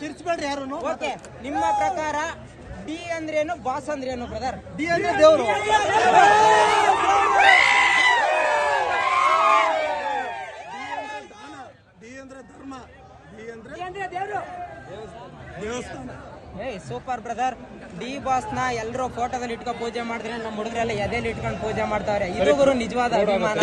ಕಿರ್ಚ್ಬೇಡ್ರಿ ಯಾರು ಓಕೆ ನಿಮ್ಮ ಪ್ರಕಾರ ಡಿ ಅಂದ್ರೇನು ಬಾಸ್ ಅಂದ್ರೇನು ಬ್ರದರ್ ಡಿ ಅಂದ್ರೆ ದೇವರು. ಡಿ ಅಂದ್ರೆ ಧರ್ಮ ಡಿ ಅಂದ್ರೆ ದೇವಸ್ಥಾನ. ಏಯ್ ಸೂಪರ್ ಬ್ರದರ್ ಡಿ ಬಾಸ್ನ ಎಲ್ಲರೂ ಫೋಟೋದಲ್ಲಿ ಇಟ್ಕೊಂಡು ಪೂಜೆ ಮಾಡಿದ್ರೆ ನಮ್ಮ ಹುಡುಗರೆಲ್ಲ ಎದೆಲಿ ಇಟ್ಕೊಂಡು ಪೂಜೆ ಮಾಡ್ತಾವ್ರೆ. ಇದು ಗುರು ನಿಜವಾದ ಅಭಿಮಾನ.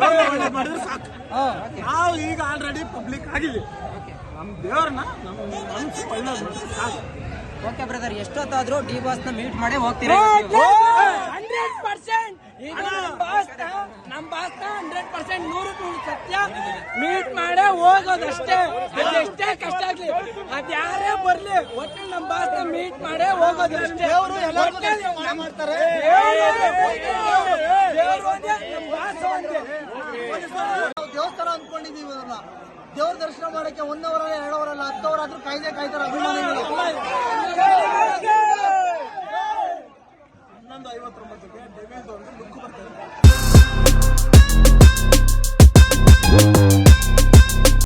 ನನ್ನ ಮಾಡಿದ್ರೆ ಸಾಕು ನಾವು ಈಗ ಆಲ್ರೆಡಿ ಪಬ್ಲಿಕ್ ಆಗಿದೆ ನಮ್ಮ ದೇವ್ರನ್ನ ನಮ್ಮ ಒಳ್ಳೇದು ಸಾಕು ಓಕೆ ಬ್ರದರ್ ಎಷ್ಟೊತ್ತಾದ್ರೂ ಡಿ ಬಾಸ್ನ ಮೀಟ್ ಮಾಡಿ ಹೋಗ್ತೀರಾ ಹಂಡ್ರೆಡ್ ಪರ್ಸೆಂಟ್ ನಮ್ ಭಾಸ್ತ ನಮ್ ಬಾಸ್ನ ಹಂಡ್ರೆಡ್ ಪರ್ಸೆಂಟ್ ನೂರು ನೂರು ಸತ್ಯ. ಮೀಟ್ ಮಾಡೇ ಹೋಗೋದಷ್ಟೇ ಅದೆಷ್ಟೇ ಕಷ್ಟ ಆಗ್ಲಿ ಅದ್ ಯಾರೇ ಬರ್ಲಿ ಒಟ್ಟು ನಮ್ ಭಾಸ್ತ ಮೀಟ್ ಮಾಡೇ ಹೋಗೋದಷ್ಟೇ ದೇವಸ್ಥಾನ ಅಂದ್ಕೊಂಡಿದೀವಿ ದೇವ್ರ ದರ್ಶನ ಮಾಡಕ್ಕೆ ಒಂದವರಲ್ಲ ಎರಡವರಲ್ಲ ಹತ್ತವರಾದ್ರೂ ಕಾಯ್ದೆ ಕಾಯ್ತಾರೆ ಅಭಿಮಾನಿಗಳು. ಡೆಮೇಜ್ ಒಂದು ಲುಕ್ ಬರ್ತದೆ